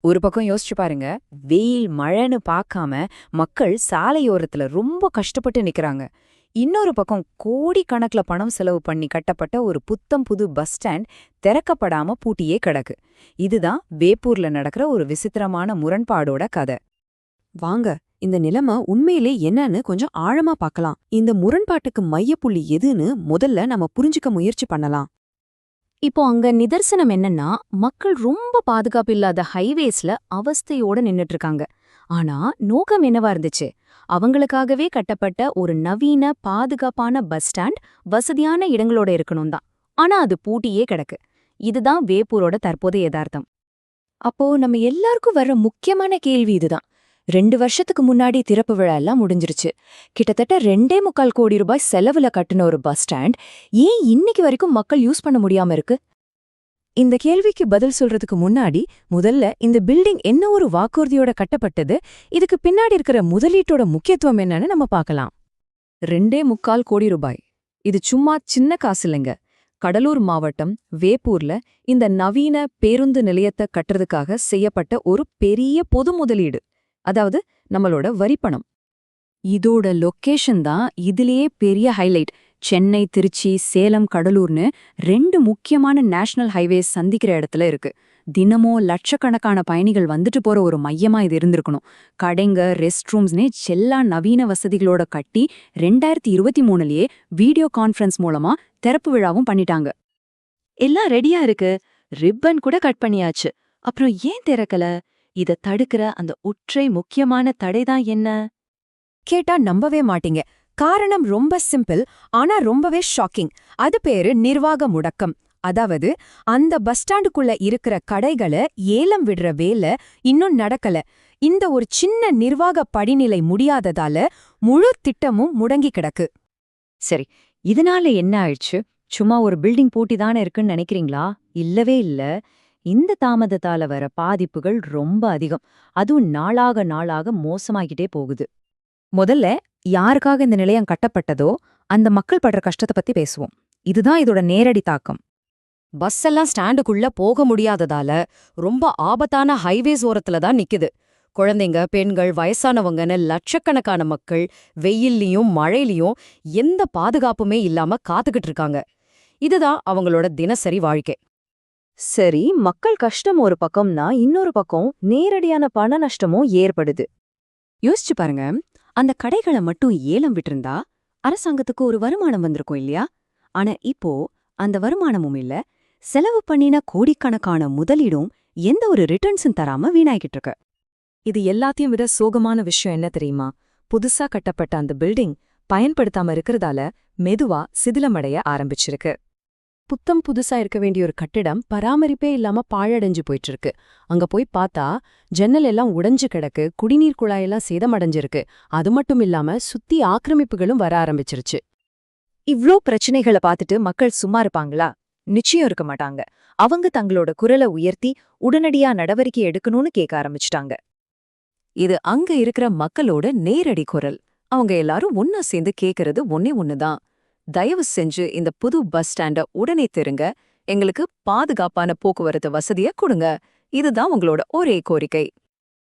ஒரு பக்கம் யோசிச்சு பாருங்க. வெயில் மழைன்னு பார்க்காம மக்கள் சாலையோரத்துல ரொம்ப கஷ்டப்பட்டு நிக்கறாங்க. இன்னொரு பக்கம் கோடிக்கணக்குல பணம் செலவு பண்ணி கட்டப்பட்ட ஒரு புத்தம் புது பஸ் ஸ்டாண்ட் திறக்கப்படாம பூட்டியே கிடக்கு. இதுதான் வேப்பூர்ல நடக்கிற ஒரு விசித்திரமான முரண்பாடோட கதை. வாங்க இந்த நிலைமை உண்மையிலே என்னன்னு கொஞ்சம் ஆழமா பார்க்கலாம். இந்த முரண்பாட்டுக்கு மையப்புள்ளி எதுன்னு முதல்ல நம்ம புரிஞ்சுக்க முயற்சி பண்ணலாம். இப்போ அங்க நிதர்சனம் என்னன்னா மக்கள் ரொம்ப பாதுகாப்பு இல்லாத ஹைவேஸ்ல அவஸ்தையோட நின்னுட்டு இருக்காங்க ஆனா நோக்கம் என்னவா இருந்துச்சு? அவங்களுக்காகவே கட்டப்பட்ட ஒரு நவீன பாதுகாப்பான பஸ் ஸ்டாண்ட் வசதியான இடங்களோட இருக்கணும் தான். ஆனா அது பூட்டியே கிடக்கு. இதுதான் வேப்பூரோட தற்போதைய யதார்த்தம். அப்போ நம்ம எல்லாருக்கும் வர்ற முக்கியமான கேள்வி இதுதான். ரெண்டு வருஷத்துக்கு முன்னாடி திறப்பு விழா எல்லாம் முடிஞ்சிருச்சு. கிட்டத்தட்ட ரெண்டே முக்கால் கோடி ரூபாய் செலவுல கட்டுன ஒரு பஸ் ஸ்டாண்ட் ஏன் இன்னைக்கு வரைக்கும் மக்கள் யூஸ் பண்ண முடியாம இருக்கு? இந்த கேள்விக்கு பதில் சொல்றதுக்கு முன்னாடி முதல்ல இந்த பில்டிங் என்ன ஒரு வாக்குறுதியோட கட்டப்பட்டது? இதுக்கு பின்னாடி இருக்கிற முதலீட்டோட முக்கியத்துவம் என்னன்னு நம்ம பார்க்கலாம். ரெண்டே முக்கால் கோடி ரூபாய். இது சும்மா சின்ன காசு இல்லைங்க. கடலூர் மாவட்டம் வேப்பூர்ல இந்த நவீன பேருந்து நிலையத்தை கட்டுறதுக்காக செய்யப்பட்ட ஒரு பெரிய பொது முதலீடு. அதாவது நம்மளோட வரிப்பணம். இதோட லொக்கேஷன் தான் இதுலயே பெரிய ஹைலைட் சென்னை திருச்சி சேலம் கடலூர்னு ரெண்டு முக்கியமான நேஷனல் ஹைவேஸ் சந்திக்கிற இடத்துல இருக்கு. தினமும் லட்சக்கணக்கான பயணிகள் வந்துட்டு போற ஒரு மையமா இது இருந்திருக்கணும். கடைங்க ரெஸ்ட் ரூம்ஸ்னே செல்லா நவீன வசதிகளோட கட்டி ரெண்டாயிரத்தி இருபத்தி மூணுலயே வீடியோ கான்ஃபரன்ஸ் மூலமா திறப்பு விழாவும் பண்ணிட்டாங்க. எல்லாம் ரெடியா இருக்கு. ரிப்பன் கூட கட் பண்ணியாச்சு. அப்புறம் ஏன் திறக்கல? இத தடுக்கிற அந்த ஒற்றை முக்கியமான தடைதான் என்ன? கேட்டா நம்பவே மாட்டீங்க. காரணம் ரொம்ப சிம்பிள் ஆனா ரொம்பவே ஷாக்கிங். அது பேரு நிர்வாக முடக்கம். அதாவது அந்த பஸ் ஸ்டாண்டுக்குள்ள இருக்கிற கடைகளை ஏலம் விடுற வேலை இன்னும் நடக்கல. இந்த ஒரு சின்ன நிர்வாக படிநிலை முடியாததால முழு திட்டமும் முடங்கி கிடக்கு. சரி இதனால என்ன ஆயிடுச்சு? சும்மா ஒரு பில்டிங் பூட்டி தானே இருக்குன்னு நினைக்கிறீங்களா? இல்லவே இல்ல. இந்த தாமதத்தால வர பாதிப்புகள் ரொம்ப அதிகம். அதுவும் நாளாக நாளாக மோசமாகிட்டே போகுது. முதல்ல யாருக்காக இந்த நிலையம் கட்டப்பட்டதோ அந்த மக்கள் படுற கஷ்டத்தை பத்தி பேசுவோம். இதுதான் இதோட நேரடி தாக்கம். பஸ் எல்லாம் ஸ்டாண்டுக்குள்ள போக முடியாததால ரொம்ப ஆபத்தான ஹைவேஸ் ஓரத்துல தான் நிக்குது. குழந்தைங்க பெண்கள் வயசானவங்கன்னு லட்சக்கணக்கான மக்கள் வெயில்லையும் மழையிலையும் எந்த பாதுகாப்புமே இல்லாம காத்துக்கிட்டு இருக்காங்க. இதுதான் அவங்களோட தினசரி வாழ்க்கை. சரி மக்கள் கஷ்டம் ஒரு பக்கம்னா இன்னொரு பக்கம் நேரடியான பண நஷ்டமும் ஏற்படுது. யோசிச்சு பாருங்க அந்த கடைகளை மட்டும் ஏலம் விட்டிருந்தா அரசாங்கத்துக்கு ஒரு வருமானம் வந்திருக்கும் இல்லையா? ஆனா இப்போ அந்த வருமானமும் இல்ல. செலவு பண்ணின கோடிக்கணக்கான முதலீடும் எந்த ஒரு ரிட்டர்ன்ஸும் தராம வீணாகிட்டு இருக்கு. இது எல்லாத்தையும் விட சோகமான விஷயம் என்ன தெரியுமா? புதுசா கட்டப்பட்ட அந்த பில்டிங் பயன்படுத்தாம இருக்கிறதால மெதுவா சிதிலமடைய ஆரம்பிச்சிருக்கு. புத்தம் புதுசா இருக்க வேண்டிய ஒரு கட்டிடம் பராமரிப்பே இல்லாம பாழடைஞ்சு போயிட்டு இருக்கு அங்க போய் பார்த்தா ஜன்னல் எல்லாம் உடைஞ்சு கிடக்கு குடிநீர் குழாயெல்லாம் சேதமடைஞ்சிருக்கு. அது மட்டும் இல்லாம சுத்தி ஆக்கிரமிப்புகளும் வர ஆரம்பிச்சிருச்சு. இவ்ளோ பிரச்சனைகளை பார்த்துட்டு மக்கள் சும்மா இருப்பாங்களா? நிச்சயம் இருக்க மாட்டாங்க. அவங்க தங்களோட குரலை உயர்த்தி உடனடியா நடவடிக்கை எடுக்கணும்னு கேட்க ஆரம்பிச்சிட்டாங்க. இது அங்க இருக்கிற மக்களோட நேரடி குரல். அவங்க எல்லாரும் ஒன்னா சேர்ந்து கேக்குறது ஒன்னே ஒண்ணுதான். தயவு செஞ்சு இந்த புது பஸ் ஸ்டாண்ட உடனே தெருங்க. எங்களுக்கு பாதுகாப்பான போக்குவரத்து வசதிய கொடுங்க. இதுதான் உங்களோட ஒரே கோரிக்கை.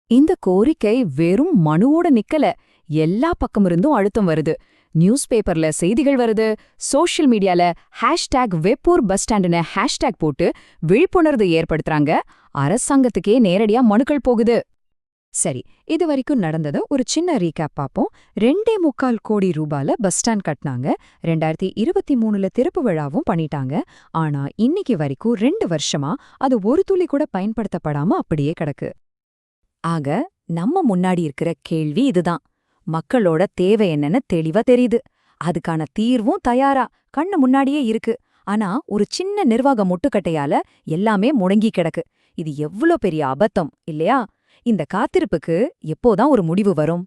இந்த கோரிக்கை வெறும் மனுவோட நிக்கல. எல்லா பக்கமிருந்தும் அழுத்தம் வருது. நியூஸ் பேப்பர்ல செய்திகள் வருது. சோஷியல் மீடியால ஹேஷ்டேக் வெப்பூர் பஸ் ஸ்டாண்டுன்னு ஹேஷ்டேக் போட்டு விழிப்புணர்வு ஏற்படுத்துறாங்க. அரசாங்கத்துக்கே நேரடியா மனுக்கள் போகுது. சரி இது வரைக்கும் நடந்ததை ஒரு சின்ன ரீகேப் பார்ப்போம். ரெண்டே முக்கால் கோடி ரூபால பஸ் ஸ்டாண்ட் கட்டினாங்க. ரெண்டாயிரத்தி இருபத்தி மூணுல திறப்பு விழாவும் பண்ணிட்டாங்க. ஆனா இன்னைக்கு வரைக்கும் ரெண்டு வருஷமா அது ஒரு துளி கூட பயன்படுத்தப்படாம அப்படியே கிடக்கு. ஆக நம்ம முன்னாடி இருக்கிற கேள்வி இதுதான். மக்களோட தேவை என்னன்னு தெளிவா தெரியுது. அதுக்கான தீர்வும் தயாரா. கண்ணு முன்னாடியே இருக்கு. ஆனா ஒரு சின்ன நிர்வாக முட்டுக்கட்டையால எல்லாமே முடங்கி கிடக்கு. இது எவ்ளோ பெரிய அபத்தம் இல்லையா? இந்த காத்திருப்புக்கு எப்போதான் ஒரு முடிவு வரும்?